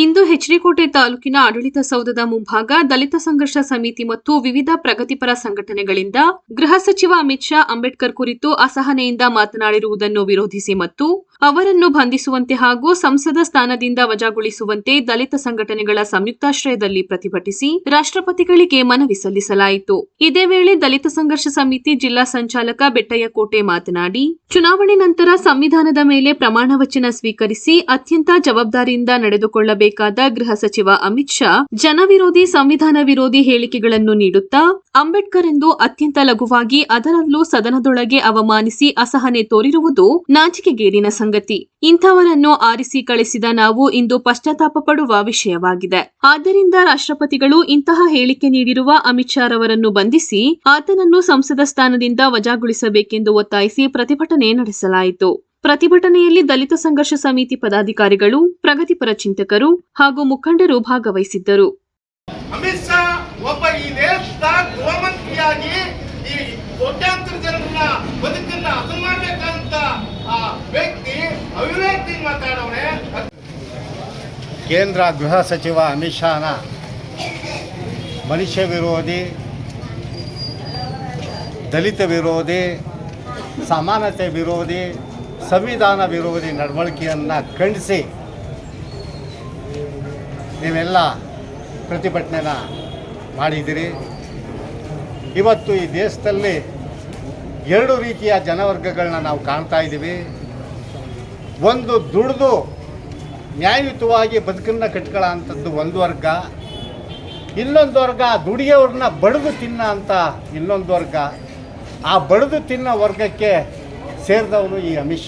ಇಂದು ಹೆಚ್ಡಿಕೋಟೆ ತಾಲೂಕಿನ ಆಡಳಿತ ಸೌಧದ ಮುಂಭಾಗ ದಲಿತ ಸಂಘರ್ಷ ಸಮಿತಿ ಮತ್ತು ವಿವಿಧ ಪ್ರಗತಿಪರ ಸಂಘಟನೆಗಳಿಂದ ಗೃಹ ಸಚಿವ ಅಮಿತ್ ಶಾ ಅಂಬೇಡ್ಕರ್ ಕುರಿತು ಅಸಹನೆಯಿಂದ ಮಾತನಾಡಿರುವುದನ್ನು ವಿರೋಧಿಸಿ ಮತ್ತು ಅವರನ್ನು ಬಂಧಿಸುವಂತೆ ಹಾಗೂ ಸಂಸದ ಸ್ಥಾನದಿಂದ ವಜಾಗೊಳಿಸುವಂತೆ ದಲಿತ ಸಂಘಟನೆಗಳ ಸಂಯುಕ್ತಾಶ್ರಯದಲ್ಲಿ ಪ್ರತಿಭಟಿಸಿ ರಾಷ್ಟ್ರಪತಿಗಳಿಗೆ ಮನವಿ ಸಲ್ಲಿಸಲಾಯಿತು. ಇದೇ ವೇಳೆ ದಲಿತ ಸಂಘರ್ಷ ಸಮಿತಿ ಜಿಲ್ಲಾ ಸಂಚಾಲಕ ಬೆಟ್ಟಯ್ಯಕೋಟೆ ಮಾತನಾಡಿ, ಚುನಾವಣೆ ನಂತರ ಸಂವಿಧಾನದ ಮೇಲೆ ಪ್ರಮಾಣ ವಚನ ಸ್ವೀಕರಿಸಿ ಅತ್ಯಂತ ಜವಾಬ್ದಾರಿಯಿಂದ ನಡೆದುಕೊಳ್ಳಬೇಕಾದ ಗೃಹ ಸಚಿವ ಅಮಿತ್ ಶಾ ಜನವಿರೋಧಿ ಸಂವಿಧಾನ ವಿರೋಧಿ ಹೇಳಿಕೆಗಳನ್ನು ನೀಡುತ್ತಾ, ಅಂಬೇಡ್ಕರ್ ಎಂದು ಅತ್ಯಂತ ಲಘುವಾಗಿ ಅದರಲ್ಲೂ ಸದನದೊಳಗೆ ಅವಮಾನಿಸಿ ಅಸಹನೆ ತೋರಿರುವುದು ನಾಚಿಕೆಗೇಡಿನ ಸಂಗತಿ. ಇಂಥವರನ್ನು ಆರಿಸಿ ಕಳಿಸಿದ ನಾವು ಇಂದು ಪಶ್ಚಾತ್ತಾಪ ಪಡುವ ವಿಷಯವಾಗಿದೆ. ಆದ್ದರಿಂದ ರಾಷ್ಟ್ರಪತಿಗಳು ಇಂತಹ ಹೇಳಿಕೆ ನೀಡಿರುವ ಅಮಿತ್ ಶಾ ರವರನ್ನು ಬಂಧಿಸಿ ಆತನನ್ನು ಸಂಸದ ಸ್ಥಾನದಿಂದ ವಜಾಗೊಳಿಸಬೇಕೆಂದು ಒತ್ತಾಯಿಸಿ ಪ್ರತಿಭಟನೆ ನಡೆಸಲಾಯಿತು. ಪ್ರತಿಭಟನೆಯಲ್ಲಿ ದಲಿತ ಸಂಘರ್ಷ ಸಮಿತಿ ಪದಾಧಿಕಾರಿಗಳು, ಪ್ರಗತಿಪರ ಚಿಂತಕರು ಹಾಗೂ ಮುಖಂಡರು ಭಾಗವಹಿಸಿದ್ದರು. ಅಮಿತ್ ಶಾ ದೇಶದ ಗೃಹಮಂತ್ರಿಯಾಗಿ ಕೋಟ್ಯಾಂತರ ಜನರನ್ನ ಬದುಕನ್ನ ಹಸನು ಕೇಂದ್ರ ಗೃಹ ಸಚಿವ ಅಮಿತ್ ಶಾನ ಮನುಷ್ಯ ವಿರೋಧಿ, ದಲಿತ ವಿರೋಧಿ, ಸಮಾನತೆ ವಿರೋಧಿ, ಸಂವಿಧಾನ ವಿರೋಧಿ ನಡವಳಿಕೆಯನ್ನು ಖಂಡಿಸಿ ನೀವೆಲ್ಲ ಪ್ರತಿಭಟನೆನ ಮಾಡಿದಿರಿ ಇವತ್ತು ಈ ದೇಶದಲ್ಲಿ ಎರಡು ರೀತಿಯ ಜನವರ್ಗಗಳನ್ನ ನಾವು ಕಾಣ್ತಾ ಇದ್ದೀವಿ. ಒಂದು ದುಡಿದು ನ್ಯಾಯಯುತವಾಗಿ ಬದುಕನ್ನು ಕಟ್ಕೊಳ್ಳೋ ಅಂಥದ್ದು ಒಂದು ವರ್ಗ, ಇನ್ನೊಂದು ವರ್ಗ ದುಡಿಯೋವ್ರನ್ನ ಬಡಿದು ತಿನ್ನ ಅಂತ ಇನ್ನೊಂದು ವರ್ಗ. ಆ ಬಡಿದು ತಿನ್ನೋ ವರ್ಗಕ್ಕೆ ಸೇರಿದವರು ಈ ಅಮಿತ್